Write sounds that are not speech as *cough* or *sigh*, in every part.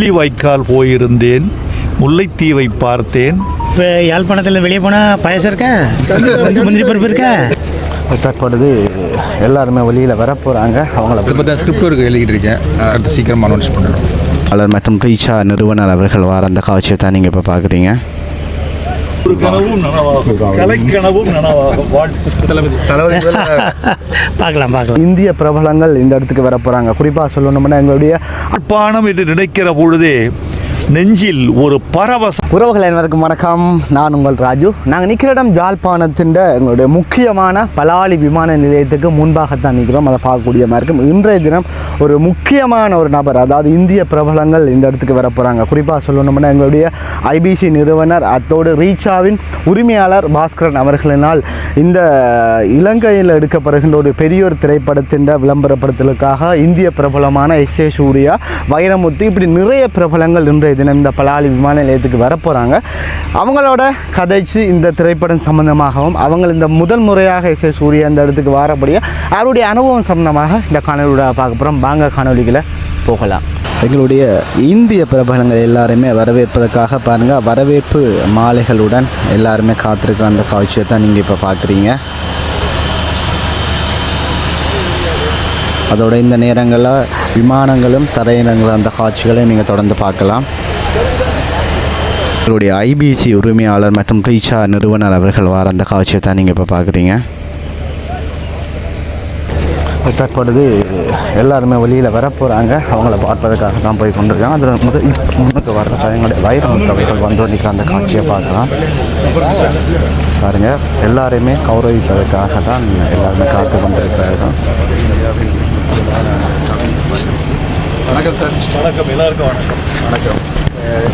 முள்ளிவாய்க்கால் போயிருந்தேன். முல்லைத்தீவை பார்த்தேன். இப்போ யாழ்ப்பாணத்தில் வெளியே போனால் பாயசம் இருக்கா? முந்திரி- முந்திரி பருப்பு இருக்கா? தற்பொழுது எல்லாருமே வெளியில் வர போகிறாங்க அவங்கள இதை பற்றி ஸ்கிரிப்ட் ஒர்க் எழுதிட்டு இருக்கேன். அடுத்து சீக்கிரமாக அனௌன்ஸ் பண்ணுறோம். பலர் மற்றும் ரீச்சா நிறுவனர் அவர்கள் வர அந்த காட்சியை தான் நீங்கள் இப்போ பார்க்குறீங்க. ஒரு கனவும் நனவாகும். கலைக்கனவும் நனவாகும். தளபதி தளபதி *laughs* பார்க்கலாம் பார்க்கலாம். இந்திய பிரபலங்கள் இந்த இடத்துக்கு வர போகிறாங்க குறிப்பாக சொல்லணும்னா எங்களுடைய அர்ப்பாணம் என்று நினைக்கிற பொழுதே நெஞ்சில் ஒரு பரவசம் உறவுகள் அனைவருக்கும் வணக்கம். நான் உங்கள் ராஜு. நாங்கள் நிற்கிற இடம் ஜாழ்ப்பாணத்தின் எங்களுடைய முக்கியமான பலாலி விமான நிலையத்துக்கு முன்பாகத்தான் நிற்கிறோம் அதை பார்க்கக்கூடிய மாதிரி இருக்கும். இன்றைய தினம் ஒரு முக்கியமான ஒரு நபர் அதாவது இந்திய பிரபலங்கள் இந்த இடத்துக்கு வர போகிறாங்க குறிப்பாக சொல்லணும்னா எங்களுடைய ஐபிசி நிறுவனர் அத்தோடு ரீச்சாவின் உரிமையாளர் பாஸ்கரன் அவர்களினால் இந்த இலங்கையில் எடுக்கப்படுகின்ற ஒரு பெரிய ஒரு திரைப்படத்தின் விளம்பரப்படுத்தலுக்காக இந்திய பிரபலமான எஸ் ஏ சூர்யா வைரமுத்து இப்படி நிறைய பிரபலங்கள் இன்றைய தினம் இந்த பலாலி விமான நிலையத்துக்கு வர போகிறாங்க அவங்களோட கதைச்சு இந்த திரைப்படம் சம்பந்தமாகவும் அவங்க இந்த முதல் முறையாக இசை சூரிய அந்த இடத்துக்கு வரபடியாக அவருடைய அனுபவம் சம்பந்தமாக இந்த காணொலியோட பார்க்க போகிறோம் வாங்க காணொலிகளை போகலாம். எங்களுடைய இந்திய பிரபலங்கள் எல்லாருமே வரவேற்பதற்காக பாருங்கள் வரவேற்பு மாலைகளுடன் எல்லாருமே காத்திருக்கிற அந்த காட்சியை தான் நீங்கள் இப்போ பார்க்குறீங்க. அதோட இந்த நேரங்களில் விமானங்களும் தரையினங்களும் அந்த காட்சிகளை நீங்கள் தொடர்ந்து பார்க்கலாம். எங்களுடைய ஐபிசி உரிமையாளர் மற்றும் ரீச்சா நிறுவனர் அவர்கள் வர அந்த காட்சியை தான் நீங்கள் இப்போ பார்க்குறீங்க தற்பொழுது எல்லாருமே வெளியில் வர போகிறாங்க அவங்கள பார்ப்பதற்காக தான் போய் கொண்டிருக்காங்க. அதில் முதல் முன்னுக்கு வர்ற எங்களுடைய வைரமுத்து அவர்கள் வந்து நிற்கிற அந்த காட்சியை பார்க்கலாம். பாருங்கள் எல்லாரையுமே கௌரவிப்பதற்காக தான் எல்லாருமே காத்து கொண்டிருக்கிறார்கள். வணக்கம் சார். வணக்கம் எல்லாருக்கும் வணக்கம். வணக்கம்.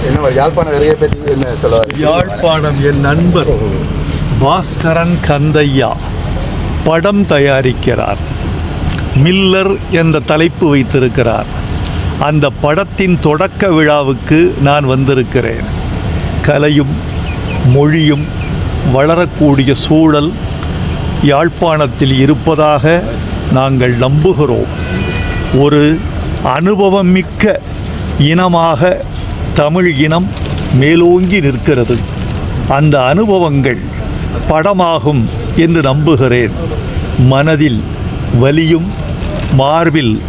என்ன யாழ்ப்பாணம் நிறைய பேர் என்ன சொல்லுவார் யாழ்ப்பாணம் என் நண்பர் பாஸ்கரன் கந்தையா படம் தயாரிக்கிறார். மில்லர் என்ற தலைப்பு வைத்திருக்கிறார். அந்த படத்தின் தொடக்க விழாவுக்கு நான் வந்திருக்கிறேன். கலையும் மொழியும் வளரக்கூடிய சூழல் யாழ்ப்பாணத்தில் இருப்பதாக நாங்கள் நம்புகிறோம். ஒரு அனுபவம் மிக்க இனமாக தமிழ் இனம் மேலோங்கி நிற்கிறது. அந்த அனுபவங்கள் படமாகும் என்று நம்புகிறேன். மனதில் வலியும் மார்பில்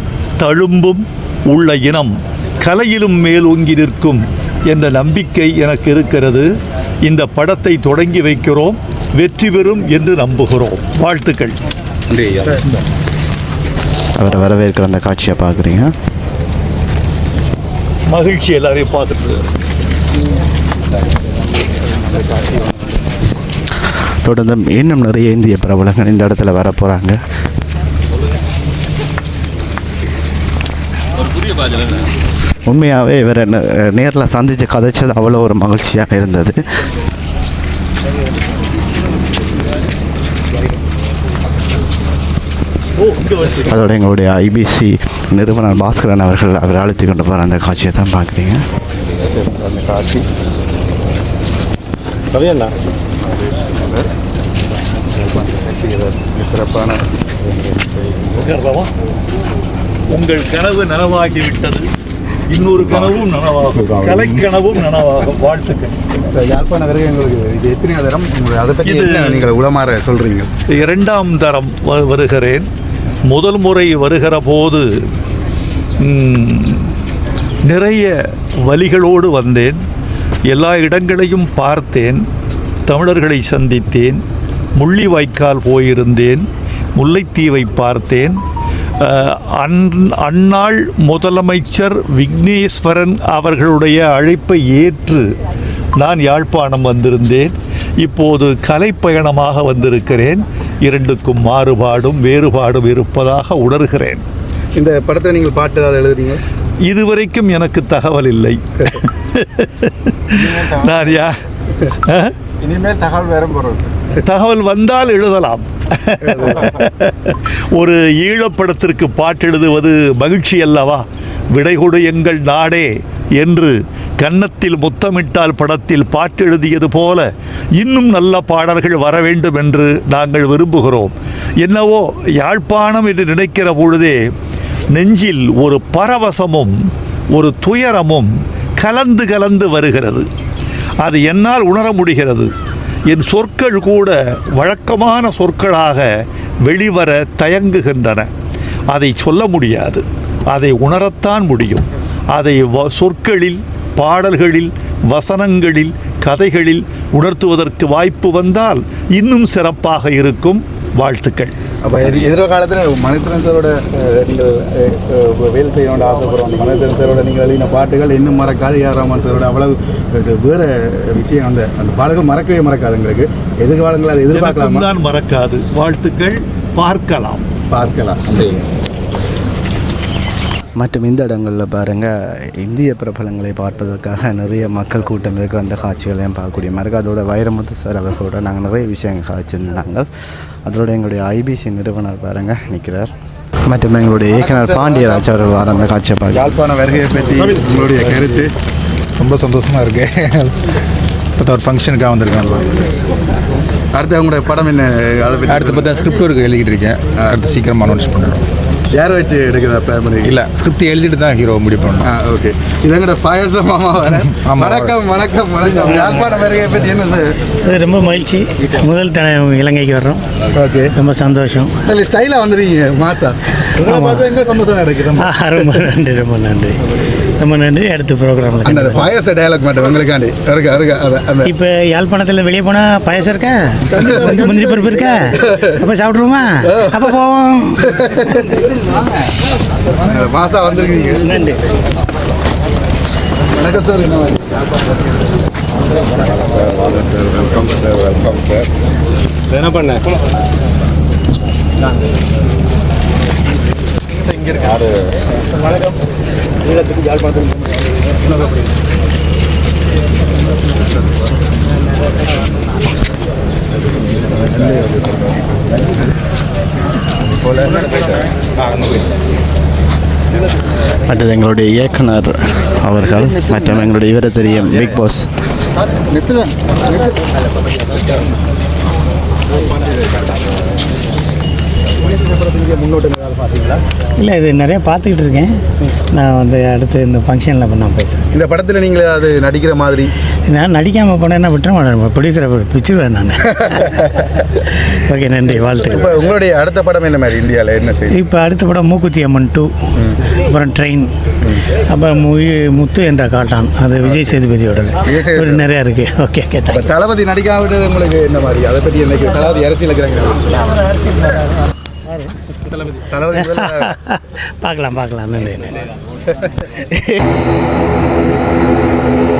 தழும்பும் உள்ள இனம் கலையிலும் மேலோங்கி நிற்கும் என்ற நம்பிக்கை எனக்கு இருக்கிறது. இந்த படத்தை தொடங்கி வைக்கிறோம். வெற்றி பெறும் என்று நம்புகிறோம். வாழ்த்துக்கள். அவரை வரவேற்கிற அந்த காட்சியை பார்க்குறீங்க. மகிழ்ச்சி எல்லாரையும் பார்த்துட்டு தொடர்ந்து இன்னும் நிறைய இந்திய பிரபலங்கள் இந்த இடத்துல வர போகிறாங்க உண்மையாகவே இவரை நேரில் சந்தித்து கதைச்சது அவ்வளோ ஒரு மகிழ்ச்சியாக இருந்தது. அதோட எங்களுடைய ஐபிசி நிறுவனர் பாஸ்கரன் அவர்கள் அவர் அழைத்து கொண்டு போகிற அந்த காட்சியை தான் பார்க்குறீங்க. அந்த காட்சி சிறப்பான? உங்கள் கனவு நனவாகிவிட்டது. இன்னொரு கனவும் நனவாகும். கலைக்கனவும் நனவாகும். வாழ்த்துக்கள். சார் யாழ்ப்பாண நிறைய எங்களுக்கு இது எத்தனை தரம். அதை பற்றி நீங்கள் உளமாற சொல்கிறீங்க இரண்டாம் தரம் வருகிறேன். முதல் முறை வருகிற போது நிறைய வலிகளோடு வந்தேன். எல்லா இடங்களையும் பார்த்தேன். தமிழர்களை சந்தித்தேன். முள்ளிவாய்க்கால் போயிருந்தேன். முல்லைத்தீவை பார்த்தேன். அன் அந்நாள் முதலமைச்சர் விக்னேஸ்வரன் அவர்களுடைய அழைப்பை ஏற்று நான் யாழ்ப்பாணம் வந்திருந்தேன். இப்போது கலைப்பயணமாக வந்திருக்கிறேன். இரண்டுக்கும் மாறுபாடும் வேறுபாடும் இருப்பதாக உணர்கிறேன். இந்த படத்தை நீங்கள் பாட்டு ஏதாவது எழுதுறீங்க? இதுவரைக்கும் எனக்கு தகவல் இல்லை. நான் யா? இனிமேல் தகவல் வேற போகிறது தகவல் வந்தால் எழுதலாம். ஒரு ஈழப்படத்திற்கு பாட்டு எழுதுவது மகிழ்ச்சி அல்லவா? விடை கொடு எங்கள் நாடே என்று கன்னத்தில் முத்தமிட்டால் படத்தில் பாட்டு எழுதியது போல இன்னும் நல்ல பாடல்கள் வர வேண்டும் என்று நாங்கள் விரும்புகிறோம். என்னவோ யாழ்ப்பாணம் என்று நினைக்கிற பொழுதே நெஞ்சில் ஒரு பரவசமும் ஒரு துயரமும் கலந்து கலந்து வருகிறது. அது என்னால் உணர முடிகிறது. என் சொற்கள் கூட வழக்கமான சொற்களாக வெளிவர தயங்குகின்றன. அதை சொல்ல முடியாது. அதை உணரத்தான் முடியும். அதை வ- சொற்களில் பாடல்களில் வசனங்களில் கதைகளில் உணர்த்துவதற்கு வாய்ப்பு வந்தால் இன்னும் சிறப்பாக இருக்கும். வாழ்த்துக்கள். அப்போ எதிர்காலத்தில் மனிதன் சாரோட நீங்கள் வேலை செய்யணும்னு ஆசைப்படுறோம். அந்த மனிதன் சாரோட நீங்கள் எழுதின பாட்டுகள் இன்னும் மறக்காது. ஏஆர் ரஹ்மான் சாரோட அவ்வளவு வேற விஷயம். அந்த அந்த பாடல்கள் மறக்கவே மறக்காது எங்களுக்கு. எதிர்காலங்கள் அதை எதிர்பார்க்கலாமா? தான் மறக்காது. வாழ்த்துக்கள். பார்க்கலாம். பார்க்கலாம். மற்றும் இந்த இடங்களில் பாருங்கள் இந்திய பிரபலங்களை பார்ப்பதற்காக நிறைய மக்கள் கூட்டம் இருக்கிற அந்த காட்சிகளையும் பார்க்கக்கூடிய மாதிரி. அதோட வைரமுத்து சார் அவர்களோட நாங்கள் நிறைய விஷயங்கள் காய்ச்சிருந்தாங்க அதோட எங்களுடைய ஐபிசி நிறுவனர் பாருங்கள் நிற்கிறார் மற்றும் எங்களுடைய இயக்குனர் பாண்டியராஜ் அவர்கள் வர அந்த காட்சியை பார்க்க யாழ்ப்பாண வருகையை பற்றி உங்களுடைய கருத்து? ரொம்ப சந்தோஷமாக இருக்கு. இப்போ ஒரு ஃபங்க்ஷனுக்காக வந்திருக்கேன் அடுத்து அவங்களுடைய படம் என்ன? அதை அடுத்து பார்த்தா ஸ்கிரிப்ட் ஒர்க் எழுதிக்கிட்டு இருக்கேன். அடுத்து சீக்கிரமாக அனௌன்ஸ் பண்ணுறோம் யாரை வச்சு எடுக்கிறதா பிளான் பண்ணி இல்லை ஸ்கிரிப்ட் எழுதிட்டு தான் ஹீரோ முடிவு பண்ணணும். ஆ ஓகே இது எங்கட பாயசம் மாமா வர. *laughs* வணக்கம் வணக்கம். வணக்கம் யாழ்ப்பாண வருகையை பற்றி என்ன சார்? ரொம்ப மகிழ்ச்சி. முதல் தடவை இலங்கைக்கு வர்றோம். ஓகே ரொம்ப சந்தோஷம். இல்லை ஸ்டைலாக வந்துருக்கீங்க மாசா. சந்தோஷம் நடக்குது ஆ, ரொம்ப நன்றி ரொம்ப நன்றி. ரொம்ப நன்றி. அடுத்த அந்த ப்ரோக்ராமில் பாயச டயலாக் மட்டும் உங்களுக்காண்டி. இருக்கா இருக்கா அந்த அந்த. இப்போ யாழ்ப்பாணத்தில் வெளியே போனால் பாயசம் இருக்கா? முந்திரி முந்திரி பருப்பு இருக்கா? அப்போ சாப்பிட்ருவோமா அப்போ போவோம். மாசா வந்திருக்கீங்க. நன்றி. வணக்கம் sir welcome sir welcome sir என்ன பண்ண அடுத்தது எங்களுடைய இயக்குனர் அவர்கள் மற்றும் எங்களுடைய இவரை தெரியும் பிக் பாஸ் இல்லை இது நிறைய பார்த்துக்கிட்டு இருக்கேன். நான் வந்து அடுத்து இந்த ஃபங்க்ஷனில் நான் பேசுகிறேன் இந்த படத்தில் நீங்கள் அது நடிக்கிற மாதிரி? நான் நடிக்காமல் போனேன்னா விட்டுற மாட்டேன். ப்ரொடியூசரை பிடிச்சிருவேன் நான். *laughs* ஓகே நன்றி வாழ்த்துக்கள். இப்போ உங்களுடைய அடுத்த படம் என்ன மாதிரி? இந்தியாவில் என்ன செய்யும் இப்போ அடுத்த படம் மூக்குத்தி அம்மன் டூ அப்புறம் ட்ரெயின் அப்புறம் மு- முத்து என்ற காட்டான். அது விஜய் சேதுபதியோடது. விஜய் சேதுபதி. ஒரு நிறையா இருக்குது ஓகே கேட்டேன் தளபதி நடிக்காவிட்டது உங்களுக்கு என்ன மாதிரி? அதை பற்றி என்ன தளபதி அரசியல் இருக்கிறாங்க தளபதி. தளபதி *laughs* பார்க்கலாம் பார்க்கலாம். நன்றி நன்றி. *laughs*